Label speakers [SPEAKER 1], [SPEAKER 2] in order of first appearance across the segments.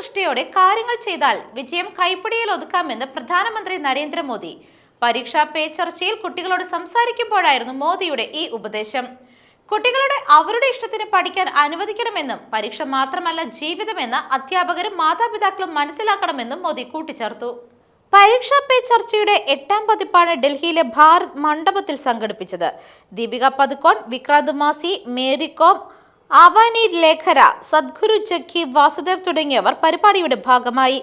[SPEAKER 1] ദൂരദൃഷ്ടിയോടെ കാര്യങ്ങൾ ചെയ്താൽ വിജയം കൈപ്പിടിയിൽ ഒതുക്കാമെന്ന് പ്രധാനമന്ത്രി നരേന്ദ്രമോദി പരീക്ഷാ പേ ചർച്ചയിൽ കുട്ടികളോട് സംസാരിക്കുമ്പോഴായിരുന്നു മോദിയുടെ ഈ ഉപദേശം കുട്ടികളുടെ അവരുടെ ഇഷ്ടത്തിന് പഠിക്കാൻ അനുവദിക്കണമെന്നും പരീക്ഷ മാത്രമല്ല ജീവിതമെന്ന് അധ്യാപകരും മാതാപിതാക്കളും മനസ്സിലാക്കണമെന്നും മോദി കൂട്ടിച്ചേർത്തു പരീക്ഷാ പേ ചർച്ചയുടെ എട്ടാം പതിപ്പാണ് ഡൽഹിയിലെ ഭാരത് മണ്ഡപത്തിൽ സംഘടിപ്പിച്ചത് ദീപിക പതുക്കോൺ വിക്രാന്ത് മാസി മേരി കോം അവാനി ലേഖര സദ്ഗുരു ജക്കി വാസുദേവ് തുടങ്ങിയവർ പരിപാടിയുടെ ഭാഗമായി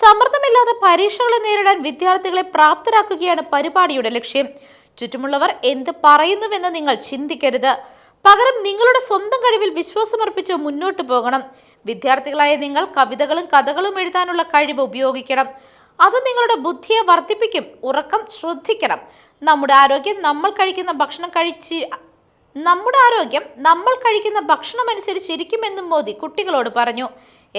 [SPEAKER 1] സമ്മർദ്ദമില്ലാതെ പരീക്ഷകളെ നേരിടാൻ വിദ്യാർത്ഥികളെ പ്രാപ്തരാക്കുകയാണ് പരിപാടിയുടെ ലക്ഷ്യം ചുറ്റുമുള്ളവർ എന്ത് പറയുന്നുവെന്ന് നിങ്ങൾ ചിന്തിക്കരുത് പകരം നിങ്ങളുടെ സ്വന്തം കഴിവിൽ വിശ്വാസമർപ്പിച്ച് മുന്നോട്ട് പോകണം വിദ്യാർത്ഥികളായ നിങ്ങൾ കവിതകളും കഥകളും എഴുതാനുള്ള കഴിവ് ഉപയോഗിക്കണം അത് നിങ്ങളുടെ ബുദ്ധിയെ വർദ്ധിപ്പിക്കും ഉറക്കം ശ്രദ്ധിക്കണം നമ്മുടെ ആരോഗ്യം നമ്മൾ കഴിക്കുന്ന ഭക്ഷണം കഴിച്ച് നമ്മുടെ ആരോഗ്യം നമ്മൾ കഴിക്കുന്ന ഭക്ഷണം അനുസരിച്ചിരിക്കുമെന്നും മോദി കുട്ടികളോട് പറഞ്ഞു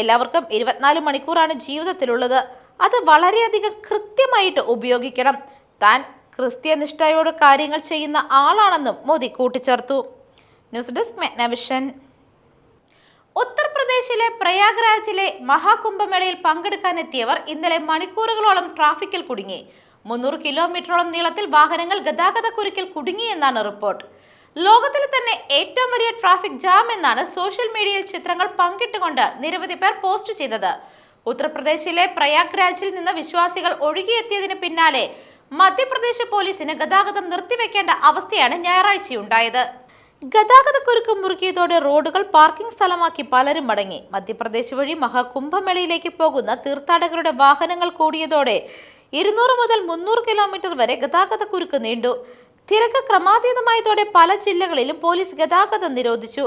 [SPEAKER 1] എല്ലാവർക്കും ഇരുപത്തിനാല് മണിക്കൂറാണ് ജീവിതത്തിലുള്ളത് അത് വളരെയധികം കൃത്യമായിട്ട് ഉപയോഗിക്കണം താൻ ക്രിസ്ത്യനിഷ്ഠയോട് കാര്യങ്ങൾ ചെയ്യുന്ന ആളാണെന്നും മോദി കൂട്ടിച്ചേർത്തു ന്യൂസ് ഡെസ്ക് മെഗ്നവിഷൻ ഉത്തർപ്രദേശിലെ പ്രയാഗ്രാജിലെ മഹാകുംഭമേളയിൽ പങ്കെടുക്കാനെത്തിയവർ ഇന്നലെ മണിക്കൂറുകളോളം ട്രാഫിക്കിൽ കുടുങ്ങി മുന്നൂറ് കിലോമീറ്ററോളം നീളത്തിൽ വാഹനങ്ങൾ കുടുങ്ങി കുടുങ്ങിയെന്നാണ് റിപ്പോർട്ട് ലോകത്തിലെ തന്നെ ഏറ്റവും വലിയ ട്രാഫിക് ജാം എന്നാണ് സോഷ്യൽ മീഡിയയിൽ ചിത്രങ്ങൾ പങ്കിട്ടുകൊണ്ട് നിരവധി പേർ പോസ്റ്റ് ചെയ്തത് ഉത്തർപ്രദേശിലെ രാജിൽ നിന്ന് വിശ്വാസികൾ ഒഴുകിയെത്തിയതിന് പിന്നാലെ മധ്യപ്രദേശ് പോലീസിന് ഗതാഗതം നിർത്തിവെക്കേണ്ട അവസ്ഥയാണ് ഞായറാഴ്ചയുണ്ടായത് ഗതാഗതക്കുരുക്ക് മുറുകിയതോടെ റോഡുകൾ പാർക്കിംഗ് സ്ഥലമാക്കി പലരും മടങ്ങി മധ്യപ്രദേശ് വഴി മഹാകുംഭമേളയിലേക്ക് പോകുന്ന തീർത്ഥാടകരുടെ വാഹനങ്ങൾ കൂടിയതോടെ ഇരുന്നൂറ് മുതൽ മുന്നൂറ് കിലോമീറ്റർ വരെ ഗതാഗത കുരുക്ക് നീണ്ടു തിരക്ക് ക്രമാതീതമായതോടെ പല ജില്ലകളിലും പോലീസ് ഗതാഗതം നിരോധിച്ചു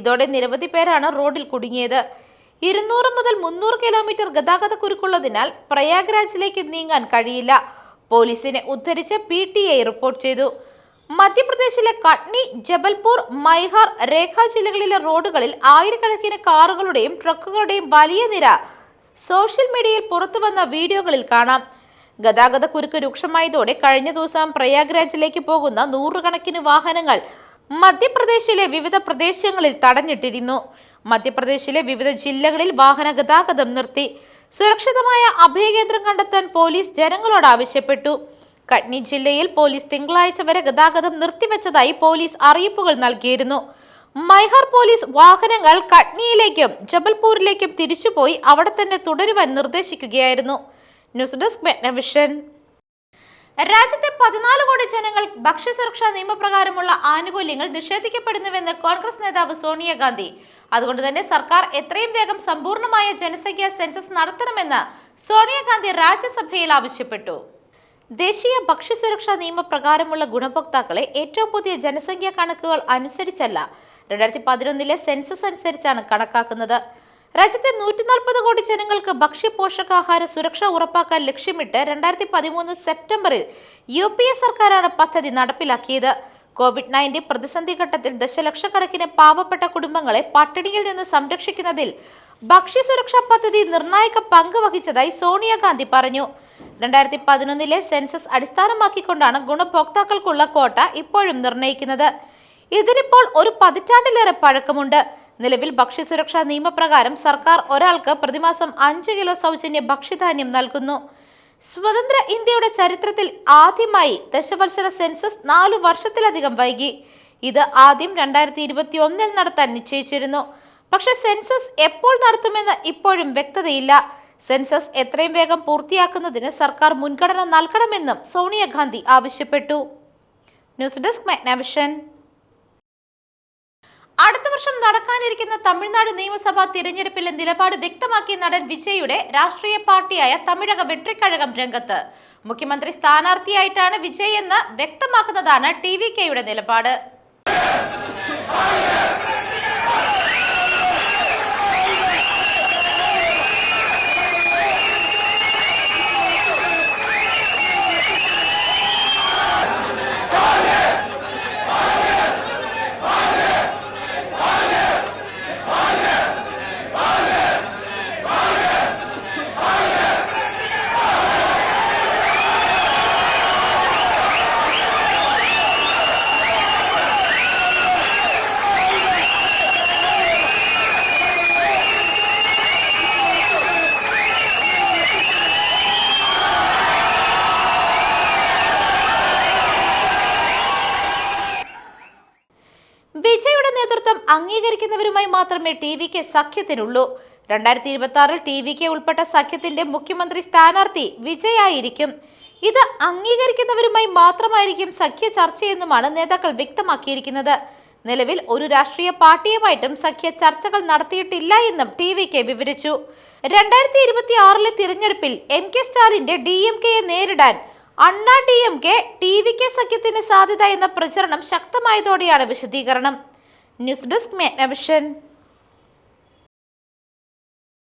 [SPEAKER 1] ഇതോടെ നിരവധി പേരാണ് റോഡിൽ കുടുങ്ങിയത് ഇരുന്നൂറ് മുതൽ മുന്നൂറ് കിലോമീറ്റർ ഗതാഗത കുരുക്കുള്ളതിനാൽ പ്രയാഗ്രാജിലേക്ക് നീങ്ങാൻ കഴിയില്ല പോലീസിനെ ഉദ്ധരിച്ച് പി ടി ഐ റിപ്പോർട്ട് ചെയ്തു മധ്യപ്രദേശിലെ കട്നി ജബൽപൂർ മൈഹാർ രേഖ ജില്ലകളിലെ റോഡുകളിൽ ആയിരക്കണക്കിന് കാറുകളുടെയും ട്രക്കുകളുടെയും വലിയ നിര സോഷ്യൽ മീഡിയയിൽ പുറത്തു വന്ന വീഡിയോകളിൽ കാണാം ഗതാഗതക്കുരുക്ക് രൂക്ഷമായതോടെ കഴിഞ്ഞ ദിവസം പ്രയാഗ്രാജിലേക്ക് പോകുന്ന നൂറുകണക്കിന് വാഹനങ്ങൾ മധ്യപ്രദേശിലെ വിവിധ പ്രദേശങ്ങളിൽ തടഞ്ഞിട്ടിരുന്നു മധ്യപ്രദേശിലെ വിവിധ ജില്ലകളിൽ വാഹന ഗതാഗതം നിർത്തി സുരക്ഷിതമായ അഭയകേന്ദ്രം കണ്ടെത്താൻ പോലീസ് ജനങ്ങളോട് ആവശ്യപ്പെട്ടു കട്നി ജില്ലയിൽ പോലീസ് തിങ്കളാഴ്ച വരെ ഗതാഗതം നിർത്തിവെച്ചതായി പോലീസ് അറിയിപ്പുകൾ നൽകിയിരുന്നു മൈഹർ പോലീസ് വാഹനങ്ങൾ കട്നിയിലേക്കും ജബൽപൂരിലേക്കും തിരിച്ചുപോയി അവിടെ തന്നെ തുടരുവാൻ നിർദ്ദേശിക്കുകയായിരുന്നു ന്യൂസ് ഡെസ്ക് വിഷൻ രാജ്യത്തെ പതിനാല് കോടി ജനങ്ങൾ ഭക്ഷ്യസുരക്ഷാ നിയമപ്രകാരമുള്ള ആനുകൂല്യങ്ങൾ നിഷേധിക്കപ്പെടുന്നുവെന്ന് കോൺഗ്രസ് നേതാവ് സോണിയാഗാന്ധി അതുകൊണ്ട് തന്നെ സർക്കാർ എത്രയും വേഗം സമ്പൂർണ്ണമായ ജനസംഖ്യാ സെൻസസ് നടത്തണമെന്ന് സോണിയാഗാന്ധി രാജ്യസഭയിൽ ആവശ്യപ്പെട്ടു ദേശീയ ഭക്ഷ്യസുരക്ഷാ നിയമപ്രകാരമുള്ള ഗുണഭോക്താക്കളെ ഏറ്റവും പുതിയ ജനസംഖ്യാ കണക്കുകൾ അനുസരിച്ചല്ല രണ്ടായിരത്തി പതിനൊന്നിലെ സെൻസസ് അനുസരിച്ചാണ് കണക്കാക്കുന്നത് രാജ്യത്തെ നൂറ്റി നാൽപ്പത് കോടി ജനങ്ങൾക്ക് ഭക്ഷ്യ പോഷകാഹാര സുരക്ഷ ഉറപ്പാക്കാൻ ലക്ഷ്യമിട്ട് രണ്ടായിരത്തി പതിമൂന്ന് സെപ്റ്റംബറിൽ യു പി എ സർക്കാരാണ് പദ്ധതി നടപ്പിലാക്കിയത് കോവിഡ് നയൻറ്റീൻ പ്രതിസന്ധി ഘട്ടത്തിൽ ദശലക്ഷക്കണക്കിന് പാവപ്പെട്ട കുടുംബങ്ങളെ പട്ടിണിയിൽ നിന്ന് സംരക്ഷിക്കുന്നതിൽ ഭക്ഷ്യ സുരക്ഷാ പദ്ധതി നിർണായക പങ്ക് വഹിച്ചതായി സോണിയാഗാന്ധി പറഞ്ഞു രണ്ടായിരത്തി പതിനൊന്നിലെ സെൻസസ് അടിസ്ഥാനമാക്കിക്കൊണ്ടാണ് ഗുണഭോക്താക്കൾക്കുള്ള കോട്ട ഇപ്പോഴും നിർണയിക്കുന്നത് ഇതിനിപ്പോൾ ഒരു പതിറ്റാണ്ടിലേറെ പഴക്കമുണ്ട് നിലവിൽ ഭക്ഷ്യസുരക്ഷാ നിയമപ്രകാരം സർക്കാർ ഒരാൾക്ക് പ്രതിമാസം അഞ്ച് കിലോ സൗജന്യ ഭക്ഷ്യധാന്യം നൽകുന്നു സ്വതന്ത്ര ഇന്ത്യയുടെ ചരിത്രത്തിൽ ആദ്യമായി ദശവത്സര സെൻസസ് നാലു വർഷത്തിലധികം വൈകി ഇത് ആദ്യം രണ്ടായിരത്തി ഇരുപത്തി ഒന്നിൽ നടത്താൻ നിശ്ചയിച്ചിരുന്നു പക്ഷെ സെൻസസ് എപ്പോൾ നടത്തുമെന്ന് ഇപ്പോഴും വ്യക്തതയില്ല സെൻസസ് എത്രയും വേഗം പൂർത്തിയാക്കുന്നതിന് സർക്കാർ മുൻഗണന നൽകണമെന്നും സോണിയാഗാന്ധി ആവശ്യപ്പെട്ടു ന്യൂസ് ഡെസ്ക് മെഗ്നാവിഷൻ വർഷം നടക്കാനിരിക്കുന്ന തമിഴ്നാട് നിയമസഭാ തിരഞ്ഞെടുപ്പിലെ നിലപാട് വ്യക്തമാക്കിയ നടൻ വിജയുടെ രാഷ്ട്രീയ പാർട്ടിയായ തമിഴക വെട്രിക്കഴകം രംഗത്ത് മുഖ്യമന്ത്രി സ്ഥാനാർത്ഥിയായിട്ടാണ് വിജയ് എന്ന് വ്യക്തമാക്കുന്നതാണ് ടി വി കെയുടെ നിലപാട് അംഗീകരിക്കുന്നവരുമായി മാത്രമേ ടി വി കെ സഖ്യത്തിനുള്ളൂ രണ്ടായിരത്തി ഇരുപത്തി ആറിൽ ടി വി കെ ഉൾപ്പെട്ട സഖ്യത്തിന്റെ മുഖ്യമന്ത്രി സ്ഥാനാർത്ഥി വിജയായിരിക്കും ഇത് അംഗീകരിക്കുന്നവരുമായി മാത്രമായിരിക്കും സഖ്യ ചർച്ചയെന്നുമാണ് നേതാക്കൾ വ്യക്തമാക്കിയിരിക്കുന്നത് നിലവിൽ ഒരു രാഷ്ട്രീയ പാർട്ടിയുമായിട്ടും സഖ്യ ചർച്ചകൾ നടത്തിയിട്ടില്ല എന്നും ടി വി കെ വിവരിച്ചു രണ്ടായിരത്തി ഇരുപത്തി ആറിലെ തിരഞ്ഞെടുപ്പിൽ എം കെ സ്റ്റാലിന്റെ ഡി എം കെയെ നേരിടാൻ Anna D M K T V K സഖ്യത്തിന് സാധ്യത എന്ന പ്രചരണം ശക്തമായതോടെയാണ് വിശദീകരണം ന്യൂസ് ഡെസ്ക് മേഘ്നവിഷൻ